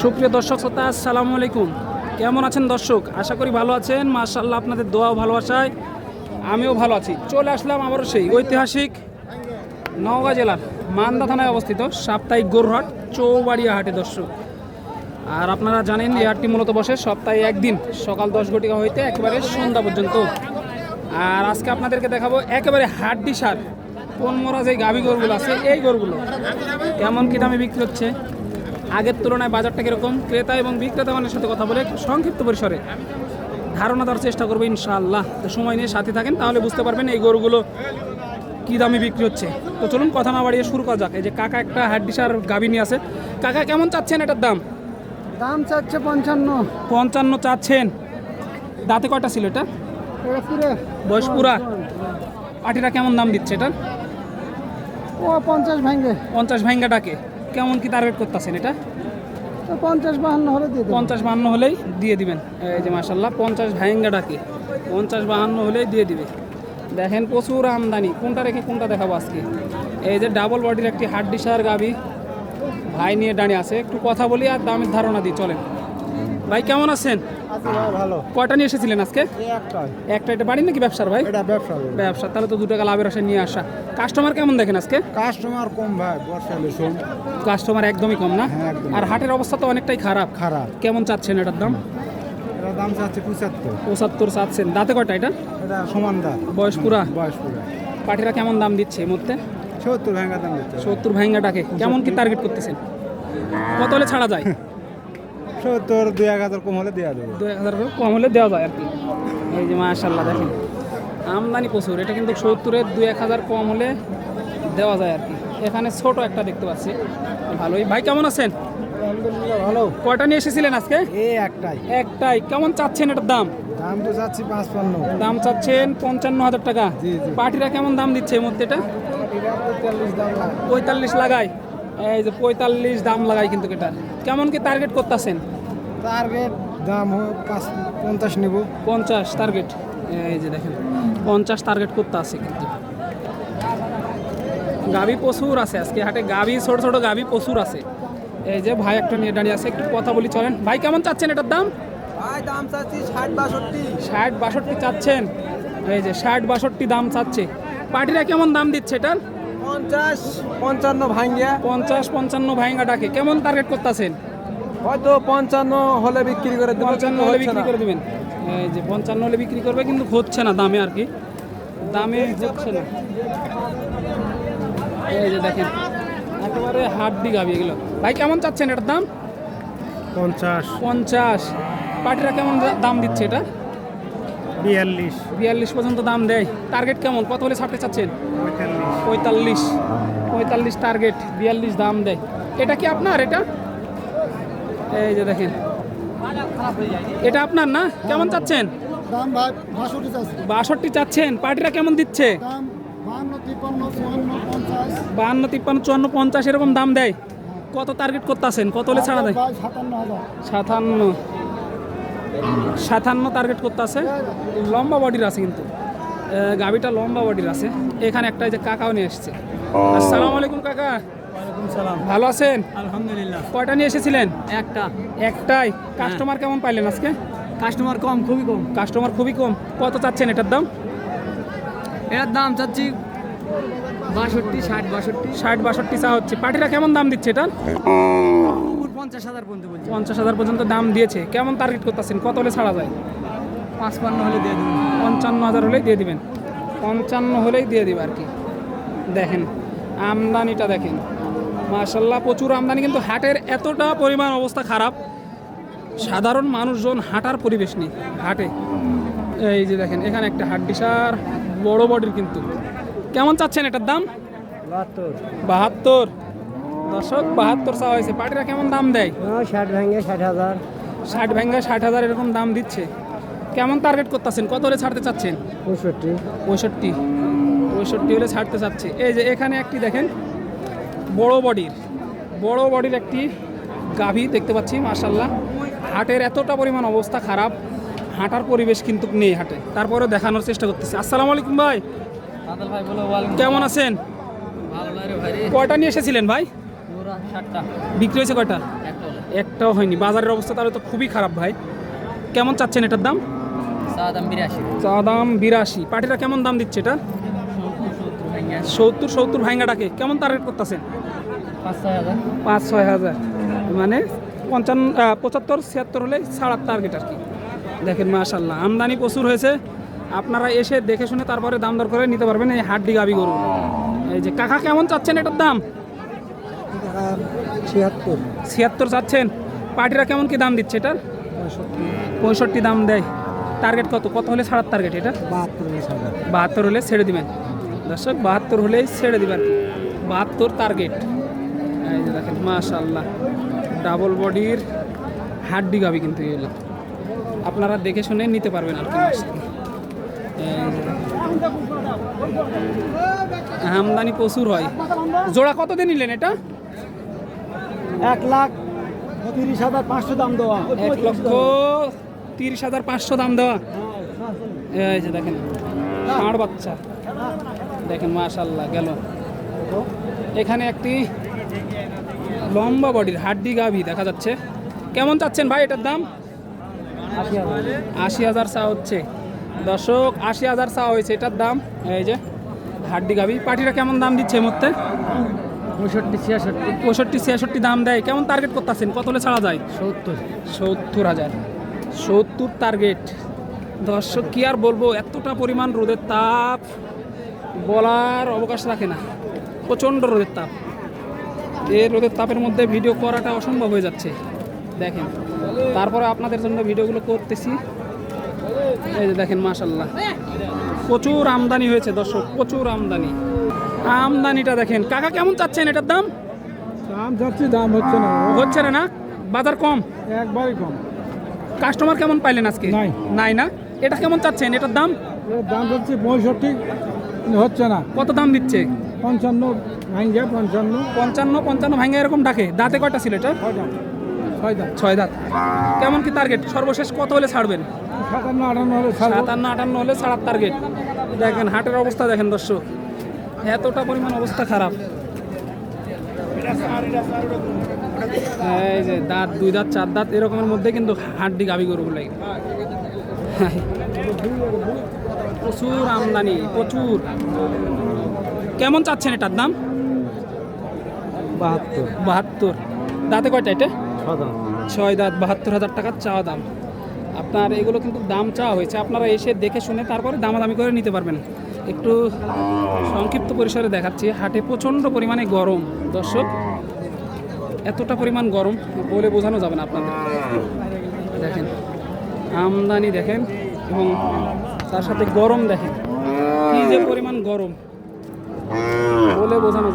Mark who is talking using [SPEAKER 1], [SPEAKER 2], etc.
[SPEAKER 1] সুপ্রিয় দর্শক শ্রোতা, আসসালামু আলাইকুম। কেমন আছেন দর্শক? আশা করি ভালো আছেন। মাশাল্লাহ আপনাদের দোয়া ও ভালোবাসায় আমিও ভালো আছি। চলে আসলাম আবারও সেই ঐতিহাসিক নওগাঁ জেলার মান্দা থানায় অবস্থিত সাপ্তাহিক গোরহাট চৌবাড়িয়া হাটে দর্শক। আর আপনারা জানেন, এই হাটটি মূলত বসে সপ্তাহে একদিন, সকাল দশ ঘটিকা হইতে একেবারে সন্ধ্যা পর্যন্ত। আর আজকে আপনাদেরকে দেখাবো একেবারে হাড্ডি সার, কোন মরা যে গাভী গরুগুলো আছে, এই গরুগুলো। কেমন কি দামে বিক্রি হচ্ছে? আগের তুলনায় বাজারটা কীরকম? ক্রেতা এবং বিক্রেতা মানের সাথে কথা বলে সংক্ষিপ্ত পরিসরে ধারণা দেওয়ার চেষ্টা করব ইনশাআল্লাহ। তো সময় নিয়ে সাথে থাকেন তাহলে বুঝতে পারবেন এই গরুগুলো কী দামে বিক্রি হচ্ছে। তো চলুন কথা না বাড়িয়ে শুরু করা যাক। এই যে কাকা একটা হাড্ডিসার গাভী নিয়ে আছে। কাকা কেমন চাচ্ছেন এটার দাম?
[SPEAKER 2] দাম চাচ্ছে পঞ্চান্ন।
[SPEAKER 1] পঞ্চান্ন চাচ্ছেন। দাঁতে কয়টা ছিল এটা?
[SPEAKER 2] এটা পুরো
[SPEAKER 1] বয়স পুরা? পাটিরা কেমন দাম দিচ্ছে এটা?
[SPEAKER 2] ও পঞ্চাশ ভাঙ্গে
[SPEAKER 1] পঞ্চাশ ভাঙ্গাটাকে কেমন কি টার্গেট করতেছেন এটা?
[SPEAKER 2] তো পঞ্চাশ বাহান্ন হলে দিয়ে
[SPEAKER 1] পঞ্চাশ বাহান্ন হলেই দিয়ে দিবেন। এই যে মাসাল্লাহ পঞ্চাশ ভাইঙ্গা ডাকে পঞ্চাশ বাহান্ন হলেই দিয়ে দিবে। দেখেন প্রচুর আমদানি। কোনটা রেখে কোনটা দেখাবো আজকে? এই যে ডাবল বডির একটি হাড্ডিসার গাবি ভাই নিয়ে দাঁড়িয়ে আছে। একটু কথা বলি আর দামের ধারণা দিই চলেন। ভাই কেমন আছেন?
[SPEAKER 2] ভালো।
[SPEAKER 1] কয়টা নিয়ে এসেছিলেন আজকে? একটা। এটা বাড়ি নাকি ব্যবসার ভাই?
[SPEAKER 2] ব্যবসা
[SPEAKER 1] ব্যবসা তাহলে তো দু টাকা লাভের আশায় নিয়ে আসা। কাস্টমার কেমন দেখেন আজকে?
[SPEAKER 2] কাস্টমার কম ভাই
[SPEAKER 1] কাস্টমার একদমই কম না?
[SPEAKER 2] হ্যাঁ,
[SPEAKER 1] আর হাটের অবস্থা তো অনেকটাই খারাপ।
[SPEAKER 2] খারাপ।
[SPEAKER 1] কেমন চাচ্ছেন এটার দাম?
[SPEAKER 2] দাম চাচ্ছে পঁচাত্তর।
[SPEAKER 1] পঁচাত্তর চাচ্ছেন। দাঁতে কয়টা এটা?
[SPEAKER 2] এটা সমান দাম
[SPEAKER 1] বয়স পুরা?
[SPEAKER 2] বয়স পুরো।
[SPEAKER 1] পাটিরা কেমন দাম দিচ্ছে এই মুহূর্তে?
[SPEAKER 2] সত্তর ভাঙ্গা দাম দিচ্ছে।
[SPEAKER 1] সত্তর ভাইঙ্গাটাকে কেমন কি টার্গেট করতেছেন? কত হলে ছাড়া যায়?
[SPEAKER 2] সত্তর দুই এক হাজার কম হলে দেওয়া দেবো
[SPEAKER 1] দু এক হাজার কম হলে দেওয়া যায় আর কি। এই যে মাশাল্লাহ দেখেন। আমদানি প্রচুর এটা কিন্তু সত্তরের দু এক হাজার কম হলে দেওয়া যায় আর কি। এখানে ছোট একটা দেখতে পাচ্ছি। ভালোই। ভাই কেমন আছেন?
[SPEAKER 2] আলহামদুলিল্লাহ ভালো।
[SPEAKER 1] কয়টা নিয়ে এসেছিলেন আজকে?
[SPEAKER 2] এই একটাই।
[SPEAKER 1] একটাই। কেমন চাচ্ছেন এটার দাম?
[SPEAKER 2] দাম তো চাচ্ছি পাঁচপান্ন।
[SPEAKER 1] দাম চাচ্ছেন পঞ্চান্ন হাজার টাকা।
[SPEAKER 2] জি, জি।
[SPEAKER 1] পার্টিরা কেমন দাম দিচ্ছে এই মধ্যে এটা? পঁয়তাল্লিশ লাগাই এই যে পঁয়তাল্লিশ দাম লাগাই কিন্তু এটা। কেমন কি টার্গেট করতেছেন?
[SPEAKER 2] টার্গেট দাম হোক পাঁচ পঞ্চাশ নেব।
[SPEAKER 1] পঞ্চাশ টার্গেট এই যে দেখেন পঞ্চাশ টার্গেট করতে আছে কিন্তু। গাভি প্রচুর আছে আজকে হাটে গাভি ছোট ছোট গাভি প্রচুর আছে। এই যে ভাই একটা নিয়ে দাঁড়িয়ে আছে একটু কথা বলি চলেন। ভাই কেমন চাচ্ছেন এটার দাম?
[SPEAKER 2] ভাই দাম চাচ্ছি ষাট বাষট্টি।
[SPEAKER 1] ষাট বাষট্টি চাচ্ছেন। এই যে ষাট বাষট্টি দাম চাচ্ছে। পার্টিরা কেমন দাম দিচ্ছে এটার?
[SPEAKER 2] পঞ্চাশ পঞ্চান্ন ভাঙ্গিয়া
[SPEAKER 1] পঞ্চাশ পঞ্চান্ন ভাইঙ্গাটাকে কেমন টার্গেট করতেছেন?
[SPEAKER 2] হয়তো পঞ্চান্ন হলে বিক্রি করে
[SPEAKER 1] পঞ্চান্ন হলে বিক্রি করে দেবেন। এই যে পঞ্চান্ন হলে বিক্রি করবে কিন্তু হচ্ছে না দামে আর কি। দামে হচ্ছে না। এই যে দেখেন একেবারে হাড্ডি গাবি এগুলো ভাই কেমন চাচ্ছেন এটার দাম?
[SPEAKER 2] পঞ্চাশ।
[SPEAKER 1] পঞ্চাশ। পাটিরা কেমন দাম দিচ্ছে এটা?
[SPEAKER 2] বিয়াল্লিশ।
[SPEAKER 1] বিয়াল্লিশ পর্যন্ত দাম দেয়। টার্গেট কেমন? কত হলে ছাড়তে চাচ্ছেন?
[SPEAKER 2] পঁয়তাল্লিশ।
[SPEAKER 1] পঁয়তাল্লিশ। টার্গেট বিয়াল্লিশ দাম দেয়। এটা কি আপনার? এটা? এই যে দেখেন। এটা আপনার না? কেমন চাচ্ছেন?
[SPEAKER 2] বাষট্টি
[SPEAKER 1] চাচ্ছেন। পার্টিরা কেমন দিচ্ছে?
[SPEAKER 2] বাহান্ন তিপ্পান্ন চুয়ান্ন পঞ্চাশ।
[SPEAKER 1] এরকম দাম দেয়। কত টার্গেট করতেছেন? কত হলে ছাড়া দেয়?
[SPEAKER 2] সাতান্ন।
[SPEAKER 1] সাতান্ন টার্গেট করতে আছে লম্বা বডির আছে কিন্তু। গাবিটা লম্বা বডির আছে। এখানে একটা যে কাকাও নিয়ে এসছে। আসসালামু আলাইকুম কাকা। ভালো আছেন?
[SPEAKER 2] আলহামদুলিল্লাহ।
[SPEAKER 1] কয়টা নিয়ে এসেছিলেন?
[SPEAKER 2] একটা।
[SPEAKER 1] একটাই? কাস্টমার কেমন পাইলেন আজকে?
[SPEAKER 2] কাস্টমার কম খুবই কম।
[SPEAKER 1] কাস্টমার খুবই কম। কত চাচ্ছেন এটার দাম?
[SPEAKER 2] এর দাম চাচ্ছি বাষট্টি ষাট বাষট্টি।
[SPEAKER 1] ষাট বাষট্টি চা হচ্ছে। পার্টিরা কেমন দাম দিচ্ছে এটার?
[SPEAKER 2] পঞ্চাশ হাজার পর্যন্ত বলছি।
[SPEAKER 1] পঞ্চাশ হাজার পর্যন্ত দাম দিয়েছে। কেমন টার্গেট করতেছেন? কত হলে ছাড়া যায়?
[SPEAKER 2] পাঁচপান্ন হলে দিয়ে দেবো
[SPEAKER 1] পঞ্চান্ন হাজার হলেই দিয়ে দিবেন। পঞ্চান্ন হলেই দিয়ে দিবে আর কি। দেখেন আমদানিটা দেখেন। মার্শাল্লাহ প্রচুর আমদানি কিন্তু হাটের এতটা পরিমাণ অবস্থা খারাপ। সাধারণ মানুষজন হাঁটার পরিবেশ নেই হাটে। এই যে দেখেন এখানে একটা হাড্ডিসার বড় বডির কিন্তু। কেমন চাচ্ছেন এটার দাম?
[SPEAKER 2] বাহাত্তর।
[SPEAKER 1] বাহাত্তর। দর্শক বাহাত্তর চা হয়েছে। পাটিরা কেমন দাম দেয়?
[SPEAKER 2] ষাট ভেঙে ষাট হাজার।
[SPEAKER 1] ষাট ভেঙ্গা ষাট হাজার এরকম দাম দিচ্ছে। কেমন টার্গেট করতেছেন? কত হলে ছাড়তে চাচ্ছেন?
[SPEAKER 2] পঁয়ষট্টি।
[SPEAKER 1] পঁয়ষট্টি। পঁয়ষট্টি হলে ছাড়তে চাচ্ছে। এই যে এখানে একটি দেখেন বড় বডির বড় বডির একটি গাভী দেখতে পাচ্ছি মার্শাল্লাহ হাটের এতটা পরিমাণ অবস্থা খারাপ হাঁটার পরিবেশ কিন্তু নেই হাটে। তারপরেও দেখানোর চেষ্টা করতেছি। আসসালামু আলাইকুম ভাই। কেমন আছেন? কয়টা নিয়ে এসেছিলেন ভাই? বিক্রি হয়েছে কয়টা? একটাও হয়নি। বাজারের অবস্থা তাহলে তো খুবই খারাপ ভাই। কেমন চাচ্ছেন এটার দাম?
[SPEAKER 3] চা দাম বিরাশি।
[SPEAKER 1] চা দাম বিরাশি। পাটিরা কেমন দাম দিচ্ছে এটা? সত্তর সত্তর ভাইঙ্গাটাকে। কেমন টার্গেট করতেছেন?
[SPEAKER 3] পাঁচ ছয় হাজার।
[SPEAKER 1] পাঁচ ছয় হাজার। মানে পঞ্চান্ন পঁচাত্তর ছিয়াত্তর হলে ছাড়ার টার্গেট আর কি। দেখেন মাশাল্লাহ আমদানি প্রচুর হয়েছে। আপনারা এসে দেখে শুনে তারপরে দাম দর করে নিতে পারবেন এই হাড্ডি গাবি গরু। এই যে কাকা কেমন চাচ্ছেন এটার দাম?
[SPEAKER 2] ছিয়াত্তর।
[SPEAKER 1] ছিয়াত্তর চাচ্ছেন? পার্টিরা কেমন কি দাম দিচ্ছে এটার? পঁয়ষট্টি। দাম দেয়। টার্গেট কত? কত হলে ছাড়ার টার্গেট এটা?
[SPEAKER 2] বাহাত্তর
[SPEAKER 1] হলে ছেড়ে দিবেন। দর্শক বাহাত্তর হলেই ছেড়ে দিবেন। বাহাত্তর টার্গেট এই যে দেখেন মাশাল্লাহ ডাবল বডির হাড্ডি গাবি কিন্তু এগুলো আপনারা দেখে শুনে নিতে পারবেন আর কি। আমদানি প্রচুর হয়। জোড়া কত দিয়ে নিলেন এটা?
[SPEAKER 2] এক লাখ তিরিশ হাজার পাঁচশো দাম দেওয়া।
[SPEAKER 1] এক লক্ষ তিরিশ হাজার পাঁচশো দাম দেওয়া। এই যে দেখেন, ষাঁড় বাচ্চা। দেখেন মাশাল্লাহ গেল। এখানে একটি লম্বা বডির হাড্ডি গাভি দেখা যাচ্ছে। কেমন চাচ্ছেন ভাই এটার দাম? আশি হাজার। চা হচ্ছে। দর্শক, আশি হাজার চা হয়েছে এটার দাম। এই যে হাড্ডি গাভি। পাটিরা কেমন দাম দিচ্ছে মুহূর্তে?
[SPEAKER 3] পঁয়ষট্টি ছিয়াষট্টি।
[SPEAKER 1] পঁয়ষট্টি ছিয়াষট্টি দাম দেয়। কেমন টার্গেট করতেছেন? কত হলে ছাড়া যায়?
[SPEAKER 3] সত্তর।
[SPEAKER 1] সত্তর হাজার। সত্তর টার্গেট দর্শক কি আর বলব? এতটা পরিমাণ রোদের তাপ বলার অবকাশ রাখে না। প্রচণ্ড রোদের তাপ। এই রোদের তাপের মধ্যে ভিডিও করাটা অসম্ভব হয়ে যাচ্ছে। দেখেন তারপরে আপনাদের জন্য ভিডিওগুলো করতেছি। এই যে দেখেন মাশাল্লাহ প্রচুর আমদানি হয়েছে দর্শক প্রচুর আমদানি। আমদানিটা দেখেন। কাকা কেমন চাচ্ছেন এটার দাম?
[SPEAKER 2] দাম যাচ্ছে দাম হচ্ছে না।
[SPEAKER 1] হচ্ছে না না? বাজার কম?
[SPEAKER 2] একবারই কম।
[SPEAKER 1] কাস্টমার কেমন পাইলেন আজকে?
[SPEAKER 2] নাই।
[SPEAKER 1] নাই না? এটা কেমন চাচ্ছেন? এটার দাম?
[SPEAKER 2] দাম হচ্ছে পঁয়ষট্টি হচ্ছে না।
[SPEAKER 1] কত দাম দিচ্ছে?
[SPEAKER 2] পঞ্চান্ন ভাঙ্গে পঞ্চান্ন।
[SPEAKER 1] পঞ্চান্ন পঞ্চান্ন ভাঙে এরকম ডাকে। দাঁতে কয়টা ছিল এটা?
[SPEAKER 2] ছয়টা ছয়টা
[SPEAKER 1] ছয় দাঁত। কেমন কি টার্গেট সর্বশেষ কত হলে ছাড়বেন?
[SPEAKER 2] সাতান্ন আটান্ন হলে
[SPEAKER 1] সাতান্ন আটান্ন হলে ছাড়ার টার্গেট দেখেন হাটের অবস্থা দেখেন দর্শক। এতটা পরিমাণ অবস্থা খারাপ। এই যে দাঁত দুই দাঁত চার দাঁত এরকমের মধ্যে কিন্তু হাড্ডি গাবি গরু গরুগুলো। প্রচুর আমদানি প্রচুর। কেমন চাচ্ছেন এটার দাম?
[SPEAKER 2] বাহাত্তর।
[SPEAKER 1] বাহাত্তর। দাঁতে কয়টা এটা? ছয় দাঁত। বাহাত্তর হাজার টাকার চাওয়া দাম। আপনার এগুলো কিন্তু দাম চাওয়া হয়েছে। আপনারা এসে দেখে শুনে তারপরে দামাদামি করে নিতে পারবেন। একটু সংক্ষিপ্ত পরিসরে দেখাচ্ছি। হাটে প্রচণ্ড পরিমাণে গরম, দর্শক। এতটা পরিমাণ গরম বলে বোঝানো যাবে না আপনাদের। দেখেন, আমদানি দেখেন এবং তার সাথে গরম দেখেন। কি যে পরিমাণ গরম বলে বোঝানো